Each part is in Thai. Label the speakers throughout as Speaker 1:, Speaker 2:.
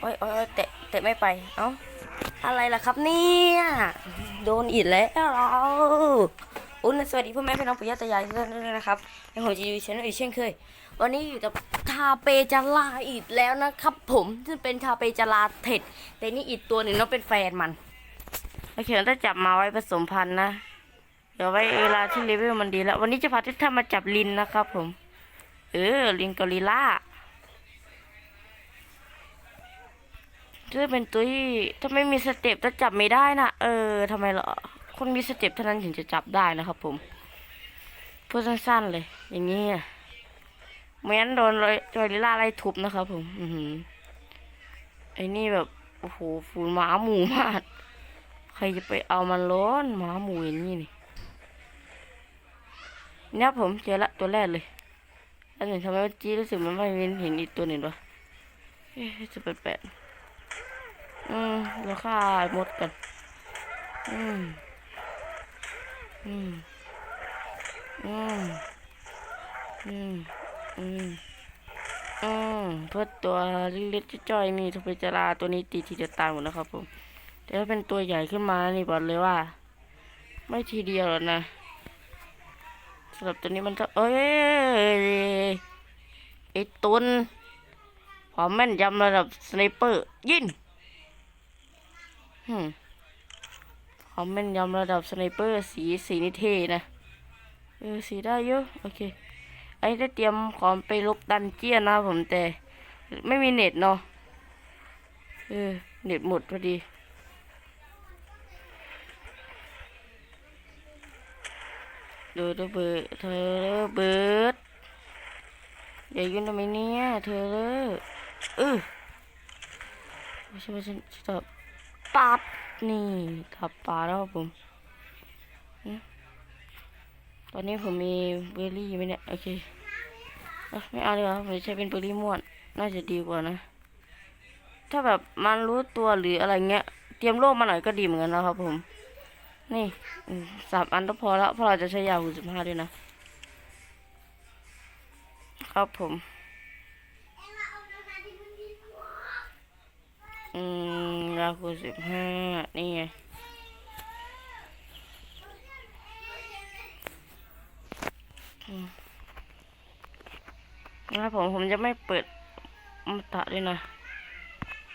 Speaker 1: โอ้ยโอ้ยโอ้ยเตะเตะไม่ไป เอ้า อะไรล่ะครับเนี่ย โดนอีกแล้วเราอุ้นสวัสดีพ่อแม่พี่น้องปุยญาตายายทุกท่านด้วยนะครับในหัวจีวีชแนอีกเช่นเคย วันนี้อยู่กับทาเปจาลาอีกแล้วนะครับผมซึ่งเป็นทาเปจาลาเท็ดแต่นี่อีกตัวหนึ่งน้องเป็นแฟนมันโอเคเราจะจับมาไว้ผสมพันธุ์นะ เดี๋ยวไว้เวลาที่เลเวลมันดีแล้ว วันนี้จะพาทุกท่านมาจับลินนะครับผม เออ ลินกอริล่าจะเป็นตัวที่ถ้าไม่มีสเต็ปจะจับไม่ได้นะเออทำไมเหรอ คนมีสเต็ปเท่านั้นถึงจะจับได้นะครับผมพูดสั้นๆเลย อย่างนี้อะไม่งั้นโดนเลยกอริล่าไล่ทุบนะครับผม อือหือไอ้นี่แบบ โอ้โหฝูนหมาหมูมากใครจะไปเอามันร้อนหมาหมูอย่างนี้นี่เนี่ยผมเจอละตัวแรกเลย แล้วเห็นทำไมเมื่อกี้รู้สึกมันไม่เห็นเห็นอีกตัวหนึ่งวะเอ๊ะจะแปลกๆอืมเราฆ่ามดกัน อืม อืม อืม อืม อืม อืม เพื่อตัวเล็กๆจ้อยมีทพจราตัวนี้ตีทีเดียวตายหมดนะครับผม แต่ถ้าเป็นตัวใหญ่ขึ้นมานี่บอกเลยว่า ไม่ทีเดียวหรอกนะ สำหรับตัวนี้มันก็เอ้ยไอตุนความแม่นยำระดับสไนเปอร์ ยิงหืมความแม่นยำระดับสไนเปอร์ สีสีนิเทนะเออสีได้เยอะโอเคไอ้ได้เตรียมของไปลบดันเจียนนะผมแต่ ไม่มีเน็ตเนาะเออเน็ตหมดพอดี ดูดูเบิร์ดเธอเบิร์ดอย่ายุ่งทำไมเนี่ยเธอเออไม่ใช่ไม่ใช่ตอบปัดนี่ขับปลาแล้วครับผมตอนนี้ผมมีเบอร์รี่ไหมเนี่ยโอเคไม่เอาเลยครับผมใช้เป็นเบอร์รี่ม่วนน่าจะดีกว่านะ ถ้าแบบมันรู้ตัวหรืออะไรเงี้ย เตรียมโล่มาหน่อยก็ดีเหมือนกันนะครับผม นี่สามอันก็พอแล้วเพราะเราจะใช้ยาวคูสิบห้าด้วยนะ ครับผม อืมยาวคูสิบห้านี่ไงนะครับผมผมจะไม่เปิดมาตะด้วยนะ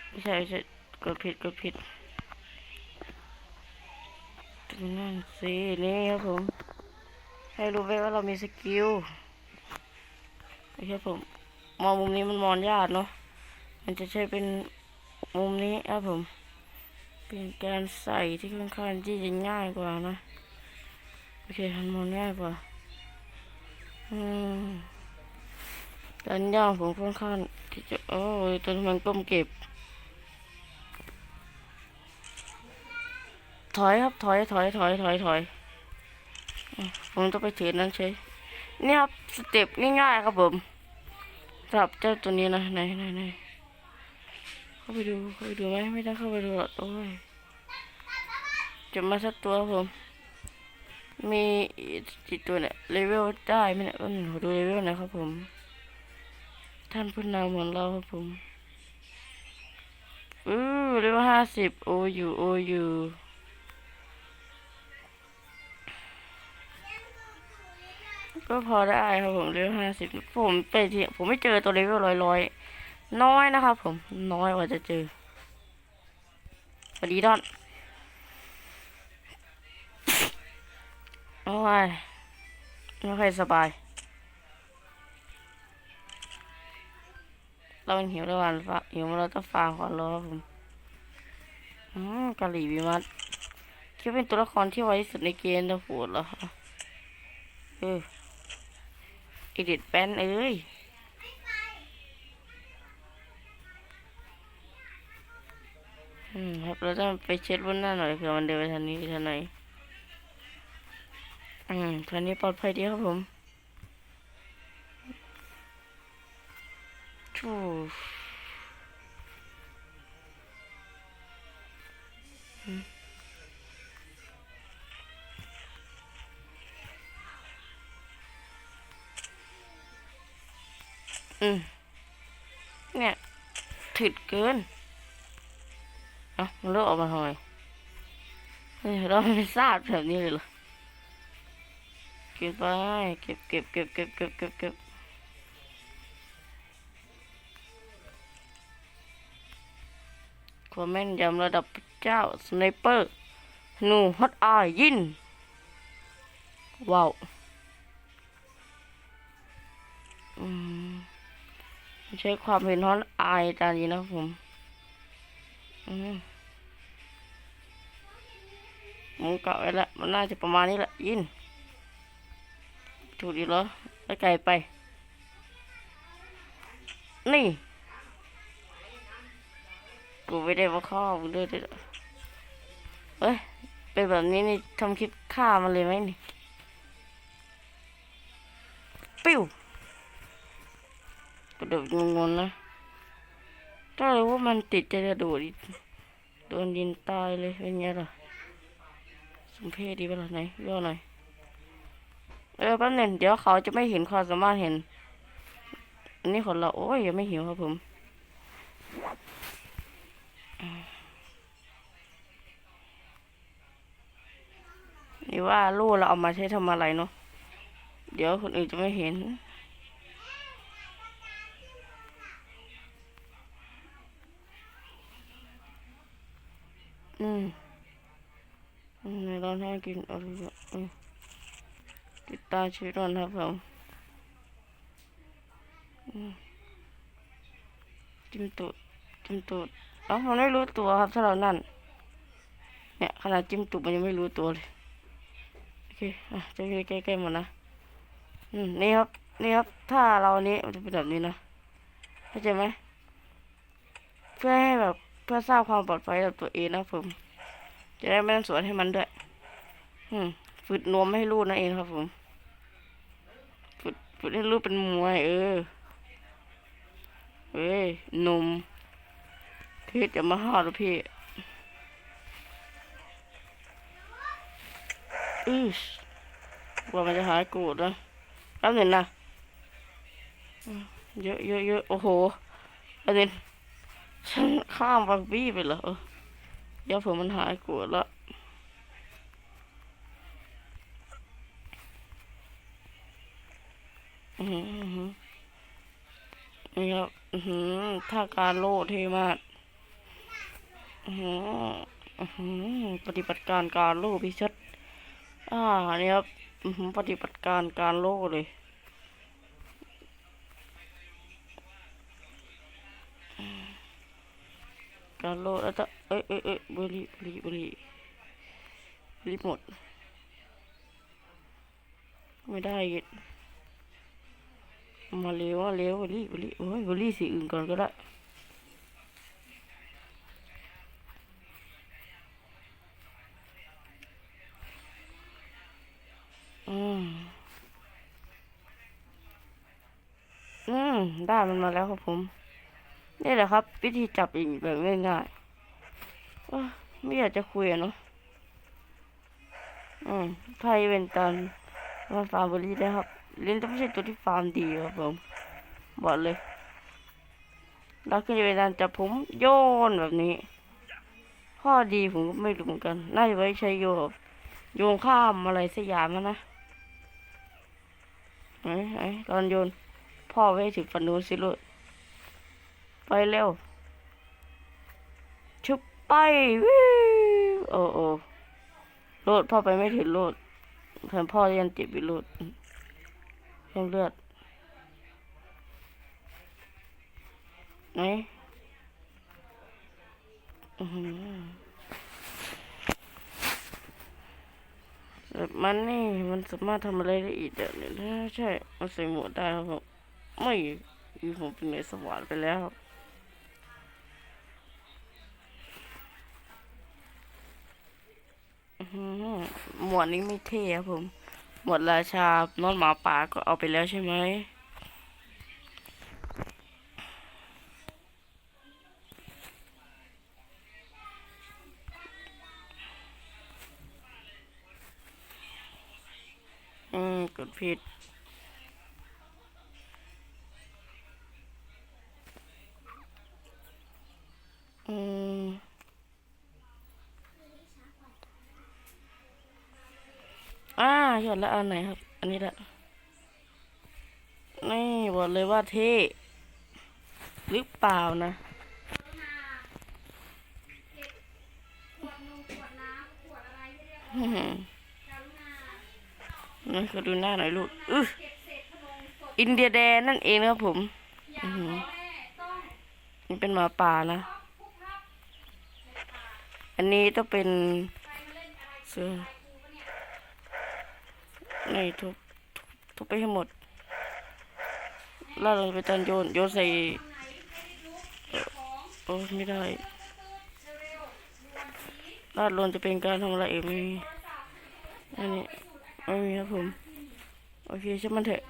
Speaker 1: ไม่ใช่ไม่ใช่กดผิดกดผิด นั่นสินี่ครับผม ให้รู้ไว้ว่าเรามีสกิลโอเคผม มองมุมนี้มันมองยากเนาะ มันจะใช้เป็นมุมนี้ครับผม เป็นการใส่ที่ค่อนข้างที่จะง่ายกว่านะ โอเคมันมองง่ายกว่า อืมการย่างผมค่อนข้างที่จะโอ้ยตัวมันก้มเก็บ ถอยครับถอยถอยถอยถอยถอยผมต้องไปถือนั้นใช่นี่ครับสเต็ปง่ายๆครับผมสำหรับเจ้าตัวนี้นะไหนไหนไหนเข้าไปดูเข้าไปดูไหมไม่ต้องเข้าไปดูหรอกโอ้ยจะมาสักตัวผม มีกี่ตัวเนี่ยเลเวลได้ไหมเนี่ยอืมดูเลเวลนะครับผม ท่านผู้นำของเราครับผมอือเลเวลห้าสิบโออยู่โออยู่ ก็พอได้ครับผมเลเวลห้าสิบผมไปที่ผมไม่เจอตัวเลเวลร้อยร้อยน้อยนะครับผมน้อยกว่าจะเจอสวัสดีดอนโอ้ยไม่ค่อยสบาย เราเป็นหิวแล้ววันฟ้าหิวมาเราต้องฟางก่อนรอครับผมอืมกะหรี่วิมัตคิดเป็นตัวละครที่ไวที่สุดในเกมนะโหดเหรอเออ อิดิทแป้นเอ้ยอืมครับเราต้องไปเช็ดบนหน้าหน่อยเผื่อมันเดินไปทางนี้ทางไหนอืมทางนี้ปลอดภัยดีครับผม ถึดเกินเอะมันเลือกออกมาทำไมเราไม่ทราบแบบนี้เลยเหรอเก็บไปเก็บเก็บเก็บเก็บเก็บเก็บเก็บความแม่นยำระดับเจ้าสไนเปอร์หนูฮอตอายยินว้าว ใช้ความเห็นฮอตอายตานี้นะครับผมอืมผมกะไว้ล้วมันน่าจะประมาณนี้แหละยิน ถูกดีเหรอไปไกลไป นี่ กูไม่ได้มาข้อมึงด้วยด้วยเอ้ย เป็นแบบนี้นี่ทำคลิปฆ่ามันเลยไหมนี่ ปิ้ว ระโดดงงๆนะถ้ารู้ว่ามันติดจะกระโดดโดนดินตายเลยเป็นไงล่ะสมเพศดีป่ะล่ะไหนย่อหน่อยเออแป๊บหนึงเดี๋ยวเขาจะไม่เห็นความสามารถเห็น อันนี้ของเราโอ้ยยังไม่หิวครับผมนี่ว่าลูกเราเอามาใช้ทำอะไรเนาะเดี๋ยวคนอื่นจะไม่เห็น อืมในร้านให้กินอะไรอยอืมติดตาชีวิตมันครับผมอืมจิ้มตูดจิ้มตูดเอ้ามันไม่รู้ตัวครับถ้าเรานั่น เนี่ยขนาดจิ้มตูดมันยังไม่รู้ตัวเลย โอเค อะจะใกล้ๆหมดนะ อืม นี่ครับ นี่ครับ ถ้าเราอันนี้มันจะเป็นแบบนี้นะ เข้าใจไหม เพื่อให้แบบ เพื่อสร้างความปลอดภัยกับตัวเองนะผมจะได้ไม่ต้องสวนให้มันด้วยอืมฝึกนวมให้ลูกนั่นเองครับผมฝึกฝึกให้ลูกเป็นมวย เออเฮ้ยนมพี่จะมาห้าหรือพี่อือว่ามันจะหายโกรธนะแป๊บนึงนะเยอะเยอะเยอะโอ้โหประเด็น ฉันข้ามบางบี้ไปเหรอเออเดี๋ยวผมมันหายกรธแล้วอือหืออื้อหือนี่ครับอือหือท่าการโล่เท่มากอือหืออือหือปฏิบัติการการโล่พิชัดอ่านี่ครับอือหือปฏิบัติการการโล่เลย การโล่แล้วจะเอ้ยเอ้ยเอ้ยบุรีบุรีบุรีบุหรีหมด ไม่ได้อีกมาเร็วมาเร็วบุรีบุรีโอ้ยบุรีสีอื่นก่อนก็ได้อืมอืมได้มันมาแล้วครับผม นี่แหละครับ วิธีจับอีกแบบง่ายๆไม่อยากจะคุยเนาะอืมไพ่เป็นตอนมาฟาร์มบรีได้ครับลิ้นจะไม่ใช่ตัวที่ฟาร์มดีครับผมบอกเลยแล้วก็จะเป็นการจับผมโยนแบบนี้ ข้อดีผมก็ไม่รู้เหมือนกัน น่าจะไว้ใช้โยบโยนข้ามอะไรสักอย่างนะไหนไหนตอนโยน พ่อไว้ให้ถึงฝันนู้นสิลูก ไปเร็ว ชุบไปวิวโอ้โอ้โลดพ่อไปไม่ถึงโลดแถมพ่อยังเจ็บอยู่โลดเพิ่มเลือดไหนอือหือแบบมันนี่มันสามารถทำอะไรได้อีกเดี๋ยวนี้ใช่ มันใส่หมวกได้ครับผมไม่อยู่ผมเป็นในสวรรค์ไปแล้ว หมวดนี้ไม่เท่ครับผม หมดราชานอนหมาป่าก็เอาไปแล้วใช่ไหมอืมกดผิด
Speaker 2: ช็อตแล้วเอาไหนครับ อันนี้แหละ นี่บอกเลยว่าเท่หรือเปล่านะอื้อหือนี่ก็ดูหน้าหน่อยลูกอื้ออินเดียแดนนั่นเองนะครับผมอื้อหือนี่เป็นหมาป่านะ อันนี้ต้องเป็นเสือ นี่ทุบทุบไปให้หมดล่าลงไปตอนโยนโยนใส่เออโอ้ไม่ได้ลาดลนจะเป็นการทำอะไรเองไม่มีอันนี้ไม่มีครับผมโอเคช่มันเถอะ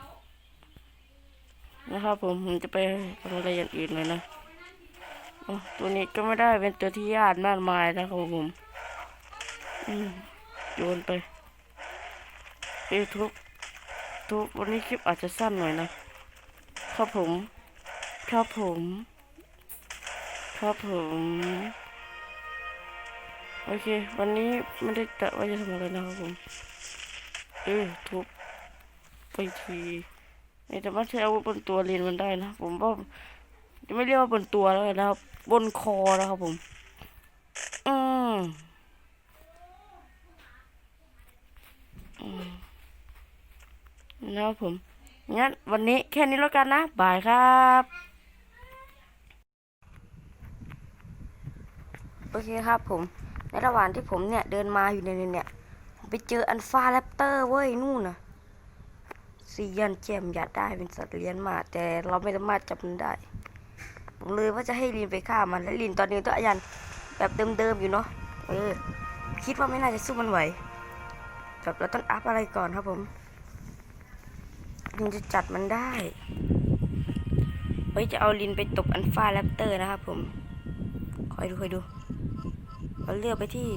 Speaker 2: นะครับผมผมจะไปทำอะไรอย่างอื่นเลยนะอ๋อตัวนี้ก็ไม่ได้เป็นตัวที่ยากมากมายนะครับผมโยนไป ยูทุบทุบวันนี้คลิปอาจจะสั้นหน่อยนะ ครับผม ครับผม ครับผม โอเค วันนี้ไม่ได้กะว่าจะทำอะไรนะครับผม เออทุบไปทีนี่แต่ว่าใช้อาวุธบนตัวเรียนมันได้นะ ผมว่าจะไม่เรียกว่าบนตัวแล้วนะครับ บนคอนะครับผม อืมอืม นะครับผมงั้นวันนี้แค่นี้แล้วกันนะ บายครับโอเคครับผม ในระหว่างที่ผมเนี่ยเดินมาอยู่ในเนี่ยผมไปเจออันฟาแรปเตอร์เว้ยนู่นนะซียันเจยมอยากได้เป็นสัตว์เลี้ยงมา แต่เราไม่สามารถจับมันได้ ผมเลยว่าจะให้ลินไปฆ่ามันและลินตอนนี้ตัวยันแบบเดิมๆอยู่เนาะเออคิดว่าไม่น่าจะสู้มันไหวแบบเราต้องอัพอะไรก่อนครับผม ลินจะจัดมันได้ไว้ยจะเอาลินไปตบอันฟ้าแรปเตอร์นะครับผมคอยดูคอยดูเราเลือกไปที่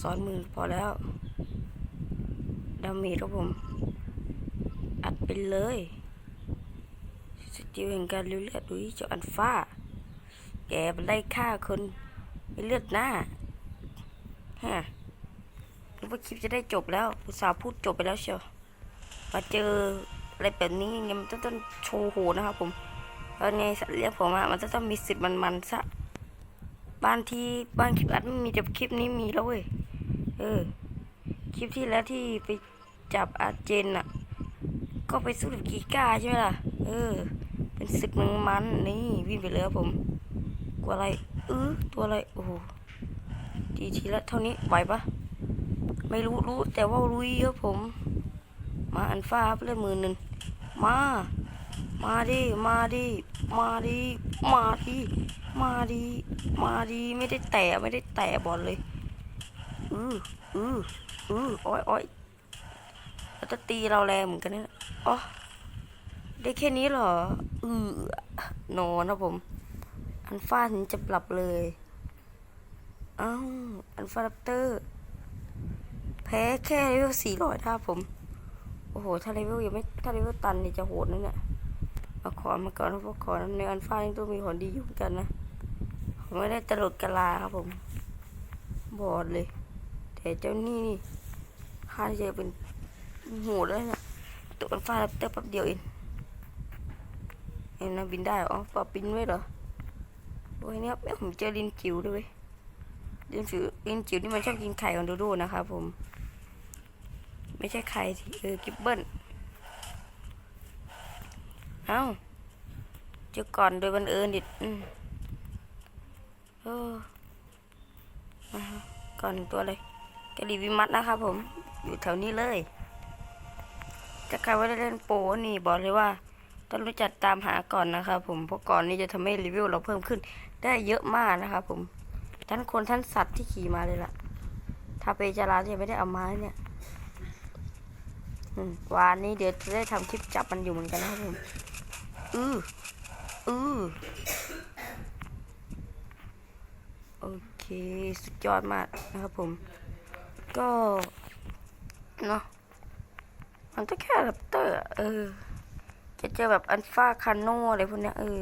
Speaker 2: สอนมือพอแล้วดาเมจครับผม อัดไปเลยสกิลแห่งการเลือดดูที่เจ้าอันฟ้า แกมันไล่ฆ่าคนไม่เลือดหน้าฮะนึกว่าคลิปจะได้จบแล้วอุตส่าห์พูดจบไปแล้วเชียวมาเจอ อะไรแบบนี้ยังมันต้องต้องโชว์โหนะครับผมแล้วไงสัตว์เลี้ยงผมอะมันจะต้องมีสิทธิ์มันๆซะบ้านที่บ้านคลิปอัดไม่มีแต่คลิปนี้มีแล้วเว้ยเออ คลิปที่แล้วที่ไปจับอาเจนอะก็ไปสู้กับกีก้าใช่ไหมล่ะ เออ เป็นศึกมันมันๆนี่วิ่งไปเลยครับผมกลัวอะไรเออตัวอะไรโอ้โหทีทีละเท่านี้ไหวปะไม่รู้รู้แต่ว่ารู้เยอะผม มาอันฟ้าเลือดมือหนึ่งมา มาดิ มาดิ มาดิ มาดิ มาดิ มาดิไม่ได้แตะไม่ได้แตะบอลเลยอืออืออือโอ้อยอ้อยแล้วจะตีเราแรงเหมือนกันเนี่ยอ๋อได้แค่นี้เหรอ อือนอนนะผม อันฟ้าถึงจะปรับเลยอ้าวอันฟ้าแรปเตอร์ แพ้แค่เลเวลสี่ร้อยท่าผม อ้โห ถ้าเลเวลยังไม่ ถ้าเลเวลตันนี่จะโหดนะเนี่ยเอาขอมาก่อนพวกขอในอันฟ้ายังต้องมีของดีอยู่เหมือนกันนะผมไม่ได้ตลกกะลาครับผม บอดเลยแต่เจ้านี่นี่ค่าที่จะเป็นโหดแล้วเนี่ยตัวอันฟ้าแรปเตอร์แป๊บเดียวเองเอ็นนะบินได้หรออ๋อปรับบินไว้เหรอโอ้ยเนี่ยผมเจอลินจิ๋วด้วยเวยลินจิ๋วลินจิ๋วที่มันชอบกินไข่ของโดโดนะครับผม ไม่ใช่ใครที่เออกิบเบิลเอ้าเจอก่อนโดยบังเอิญดิอืมเอออ่าฮะก่อนตัวเลยกระดีวิมัดนะครับผม อยู่แถวนี้เลยจะใครว่าได้เล่นโปนี่บอกเลยว่าต้องรู้จักตามหาก่อนนะครับผมเพราะก่อนนี้จะทำให้รีวิวเราเพิ่มขึ้น ได้เยอะมากนะครับผมทั้งคนทั้งสัตว์ที่ขี่มาเลยล่ะถ้าเปจาราที่ไม่ได้เอามาเนี่ย วันนี้เดี๋ยวจะได้ทำคลิปจับมันอยู่เหมือนกันนะครับผมอืออือโอเค สุดยอดมากนะครับผม ก็เนาะมันก็แค่แรปเตอร์ เออ จะเจอแบบอันฟาคาโน่อะไรพวกเนี้ยเออ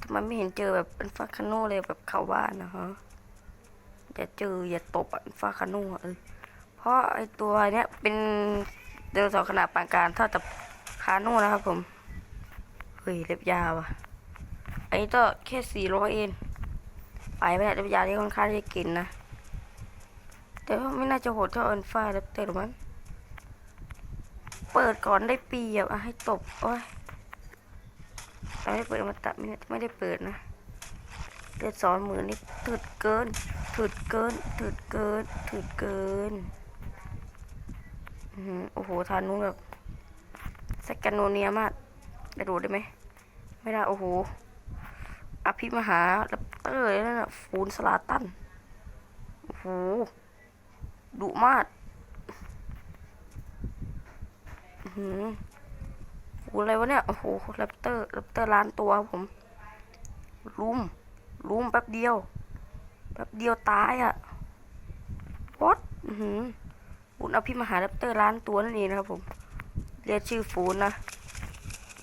Speaker 2: ทำไมไม่เห็นเจอแบบอันฟาคาโน่เลยแบบเขาว่านะฮะอย่าเจออย่าตบอันฟาคาโน่เออ ราะไอตัวเนี้ยเป็นไดโนเสาร์ขนาดปานกลางเท่ากับคาโน่นะครับผมเฮ้ยเล็บยาวอะอันนี้ก็แค่สี่ร้อยเองไปไม่ได้เล็บยาวที่ค่อนข้างจะกินนะแต่ว่าไม่น่าจะโหดเท่าเอินฟ้าแล้วแต่หรอมั้งเปิดก่อนได้เปรียบอะให้ตบโอ้ยเราไม่ได้เปิดมาตัดไม่ได้ไม่ได้เปิดนะเลือดสอนหมือนนี่ถืดเกินถืดเกินถืดเกินถืดเกิน โอ้โหทานนู้นแบบสแกนโนเนียมากกระโดดได้ไหม ไม่ได้ โอ้โห อภิมหาแรปเตอร์เลยนั่นน่ะฟูนสลาตัน โอ้โห ดุมากอื้อหือโอ้โหอะไรวะเนี่ย โอ้โหแรปเตอร์แรปเตอร์ล้านตัวผม ลุม ลุมแป๊บเดียว แป๊บเดียวตายอะวอตหือ ฟูนอภิมหาแรปเตอร์ล้านตัวนั่นเองนะครับผม เรียกชื่อฟูนนะ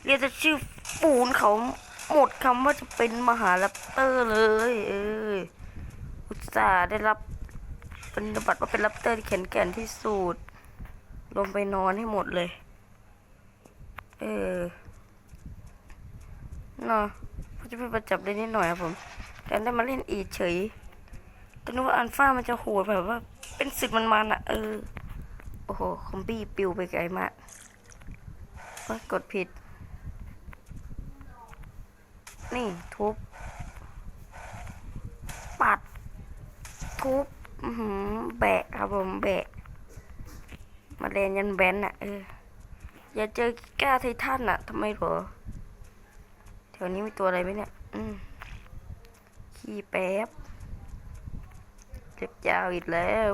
Speaker 2: เรียกจะชื่อฟูนเขาหมดคำว่าจะเป็นมหาแรปเตอร์เลย เอออุตส่าห์ได้รับเป็นบัตรว่าเป็นแรปเตอร์ที่แข็งแกร่งที่สุดลงไปนอนให้หมดเลย เออนาะก็จะไปประจับได้นิดหน่อยครับผมแต่ได้มาเล่นอีเฉยแต่นึกว่าอันฟ้ามันจะโหดแบบว่า เป็นศึกมันๆอะเออ โอ้โห คอมบี้ปิวไปไกลมากโอ๊ยกดผิด นี่ ทุบ ปัด ทุบอือหือแบะครับผมแบะมาเรียนยันแบนน่ะเออ อย่าเจอก้าไททันน่ะทำไมหรอแถวนี้มีตัวอะไรไหมเนี่ย อืมขี้แป๊บเจ็บยาวอีกแล้ว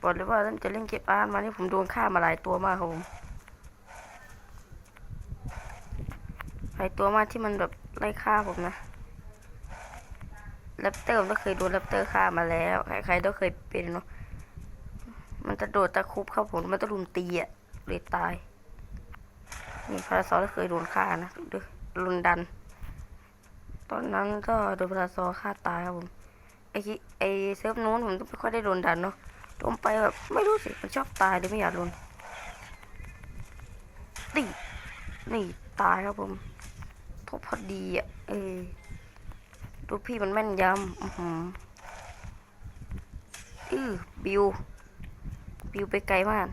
Speaker 2: บอกเลยว่าตั้งแต่เล่นเก็บอาร์ตมานี่ผมโดนฆ่ามาหลายตัวมากครับผมหลายตัวมากที่มันแบบไล่ฆ่าผมนะแรปเตอร์ผมก็เคยโดนแรปเตอร์ฆ่ามาแล้ว ใครๆก็เคยเป็นเนาะมันจะโดดตะคุบเข้าผมมันจะรุมตีอะเลยตายนี่พาราซอก็เคยโดนฆ่านะดูรุนดัน ตอนนั้นก็โดนพาราซอฆ่าตายครับผมไอ้ไอ้เซิร์ฟนู้นผมก็ไม่ค่อยได้โดนดันเนาะ ลงไปแบบไม่รู้สิมันชอบตายเลยไม่อยากโดนนี่นี่ตายครับผมทุบพอดีอะเออดูพี่มันแม่นยำอือหืออือบิว บิวไปไกลมาก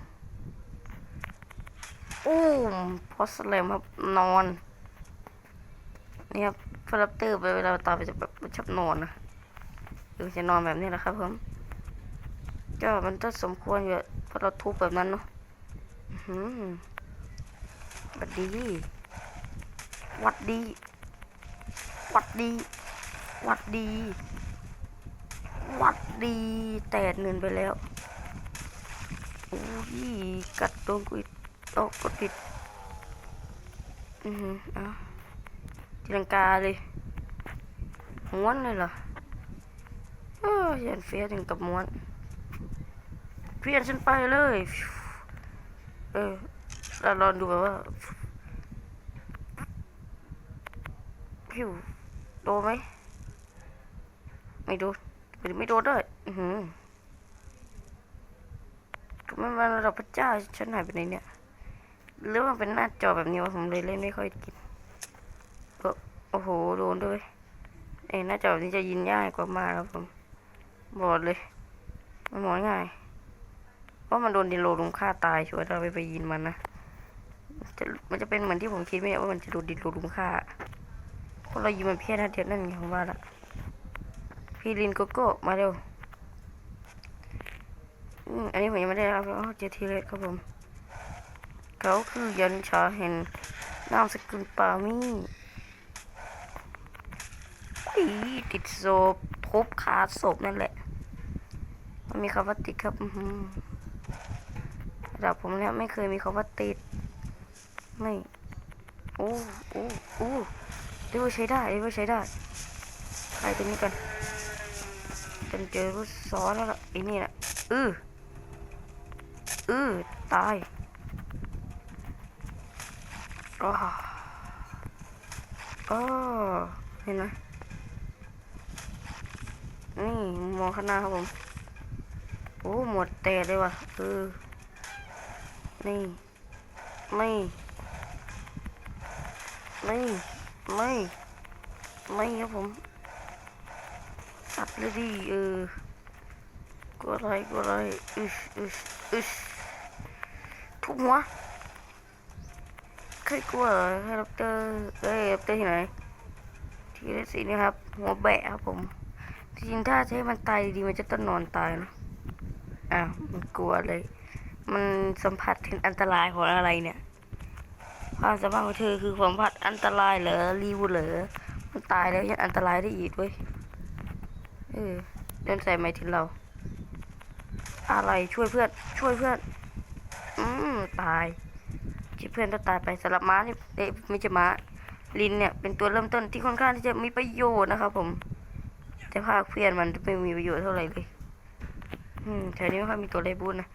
Speaker 2: อู้มพอสเลมครับนอน นี่ครับฟลัปเตอร์ไปเวลาตายไปจะแบบชอบนอนนะเออจะนอนแบบนี้แหละครับผม ก็มันก็สมควรอยู่เพราะเราทุบแบบนั้นเนาะหือหวัดดี วัดดี วัดดี วัดดี วัดดี แตดเงินไปแล้วโอ้ยกัดโดนกูอีกโอ้กดผิด อือหือเอะตีลังกาเลยม้วนเลยเหรอเออยันเฟียถึงกับม้วน เพี้ยนฉันไปเลย เออเราลองดูแบบว่าผิวโดนไหม ไม่โดนหรือไม่โดนด้วย อือหือมันมันระดับพระเจ้าฉันหายไปไหนเนี่ย หรือว่ามันเป็นหน้าจอแบบนี้วะผมเลยเล่นไม่ค่อยกินเออโอ้โห โดนด้วยไอ้หน้าจอแบบนี้จะยินง่ายกว่ามากครับผม บอกเลย มันหมอง่าย เพรามันโดนดินโลลุมฆ่าตายชัวร์ถ้าเราไปไปยินมันนะจะมันจะเป็นเหมือนที่ผมคิดไหมว่ามันจะโดนดินโลลุมฆ่าเพราะเรายิงมันเพี้ยนนัดเดียวนั่นไงผมว่าละพี่ลินโกโก้มาเร็วอืมอันนี้ผมยังไม่ได้รับเจอทีเล็กครับผม เขาคือยันชาเห็นนามสกุลปามี่อีติดศพพบขาศพนั่นแหละ มันมีคำว่าติดครับ อือหือระดับผมเนี่ยไม่เคยมีคำว่าติด ไม่โอ้โอ้โอ้เรียกว่าใช้ได้เรียกว่าใช้ได้ใครตัวนี้กันจนเจอรูปซ้อนแล้วล่ะไอ้นี่น่ะอืออือตายอ๋ออ๋อเห็นไหมนี่มองข้างหน้าครับผมผอ้ หมดแต่เลยว่ะเออ นี่ไม่ไม่ไม่ไม่ครับผมตัดเลยดิเออกลัวอะไรกลัวอะไรอึชอึชอึชทุกหัวเคยกลัวเหรอให้ดอกเตอร์เอ้ยดอกเตอร์ที่ไหนที่เลสีนี่ครับ หัวแบะครับผมจริงถ้าจะให้มันตายดีมันจะต้องนอนตายนะอ้าวมันกลัวเลย มันสัมผัสถึงอันตรายของอะไรเนี่ยความสามารถของเธอคือสัมผัสอันตรายเหรอรีวเหรอมันตายแล้วยังอันตรายได้อีกเว้ยเออเดินใส่ไม่ถึงเรา อะไรช่วยเพื่อนช่วยเพื่อน อืมตายที่เพื่อนต้องตายไปสำหรับม้านี่เอ๊ะไม่ใช่ม้าลินเนี่ยเป็นตัวเริ่มต้นที่ค่อนข้างที่จะมีประโยชน์นะครับผม แต่ภาคเพื่อนมันไม่มีประโยชน์เท่าไหร่เลย อืมแถวนี้ไม่ค่อยมีตัวเลบูนนะ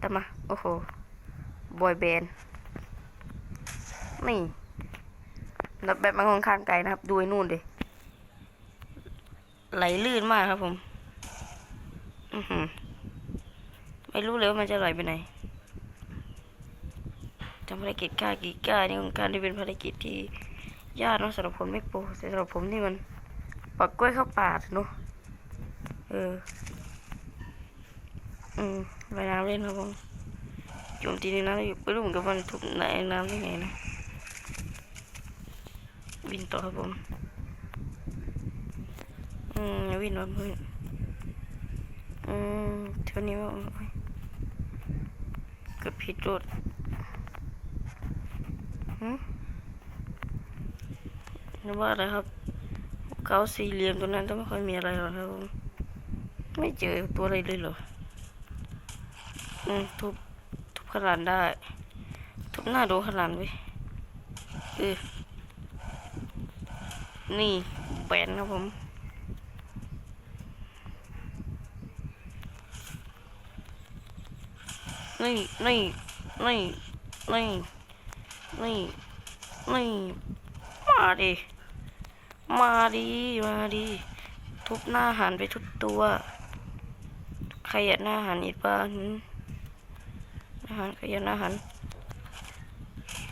Speaker 2: แต่มา โอ้โห บอยแบนด์นี่แล้วแบบมันค่อนข้างไกลนะครับ ดูไอ้นู่นดิ ไหลลื่นมากครับผม อือหือ ไม่รู้เลยว่ามันจะไหลไปไหนทำภารกิจกล้ากี่ก้านี่ของการที่เป็นภารกิจที่ยากเนอะสำหรับผมไม่โปรแต่สำหรับผมนี่มันปักกล้วยเข้าป่าเนาะเออ อืมไปน้ำเล่นครับผมโจมตีในน้ำอยู่ไม่รู้เหมือนกันว่ามันทุบในน้ำได้ไงนะบินต่อครับผมอืมวิ่งรถเพื่อนอืมเท่านี้ว่าเกือบผิดรถหืมนึกว่าอะไรครับเขาสี่เหลี่ยมตัวนั้นต้องไม่ค่อยมีอะไรหรอกครับผมไม่เจอตัวอะไรเลยเหรอ อืมทุบทุบขนาดได้ ทุบหน้าดูขนาดเว้ยเออนี่แบนครับผมนี่นี่นี่นี่นี่นี่มาดิมาดิมาดิทุบหน้าหันไปทุกตัว ใครอยากหน้าหันอีกบ้าง หืมหน้าหันอาหน้าหัน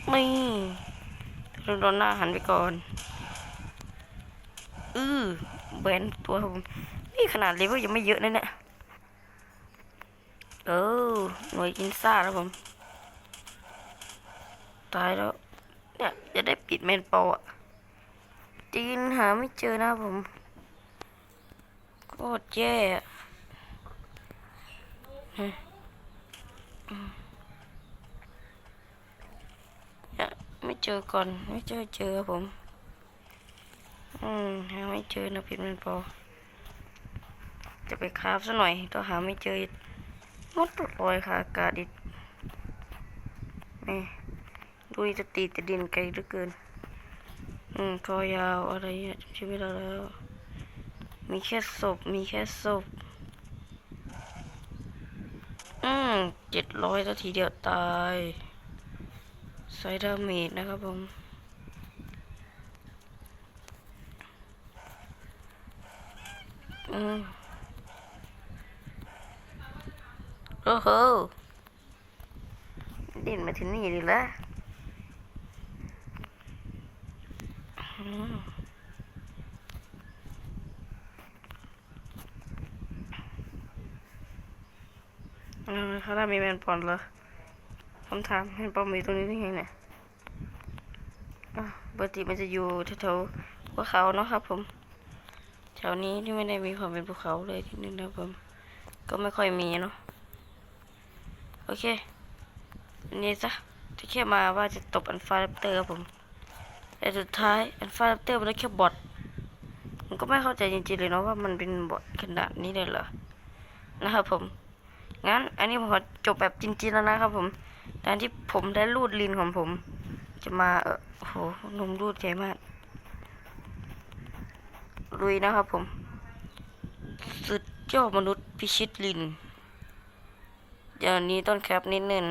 Speaker 2: ไม่เราโดนหน้าหันไปก่อน อือแบนตัวผม นี่ขนาดเลเวลยังไม่เยอะนะเนี่ย เออ หน่วยกินซ่าแล้วผม ตายแล้ว เนี่ย จะได้ปิดเมนโปรอะจีนหาไม่เจอนะผมโคตรแย่อะอืมอืมเนี่ย ไม่เจอก่อน ไม่เจอเจอผม อืมหาไม่เจอนะปิดเมนโปรจะไปคราฟซะหน่อยต้องหาไม่เจอมดตุดลอยค่ะอากาศอีกนี่ดูจะตีแต่ดินไกลเหลือเกิน อืมคอยาวอะไรเนี่ยชื่อไม่ได้แล้ว มีแค่ศพ มีแค่ศพ อืมเจ็ดร้อยนาทีเดียวตาย ไซดาเมจนะครับผมอืมโอ้โหดินมาถึงนี่ดีแล้วอืมเออเขาได้มีแมนปอนเหรอ ผมถามแมนปอนมีตรงนี้ได้ไงเนี่ยอะปกติมันจะอยู่แถวๆภูเขาเนาะครับ ผมแถวนี้ที่ไม่ได้มีความเป็นภูเขาเลยทีนึงนะผมก็ไม่ค่อยมีเนาะโอเคอันนี้ซะที่แค่มาว่าจะตบอันฟาแรปเตอร์ครับผมแต่สุดท้ายอันฟาแรปเตอร์มันได้แค่บอทผมก็ไม่เข้าใจจริงๆเลยเนาะว่ามันเป็นบอทขนาดนี้เลยเหรอนะครับผมงั้นอันนี้ผมขอจบแบบจริงๆแล้วนะครับผม ตอนที่ผมได้รูดลินของผม จะมาเออโอ้โหนมรูดใหญ่มากลุยนะครับผม สุดยอดมนุษย์พิชิตลินเดี๋ยวนี้ต้นแคปนิดนึง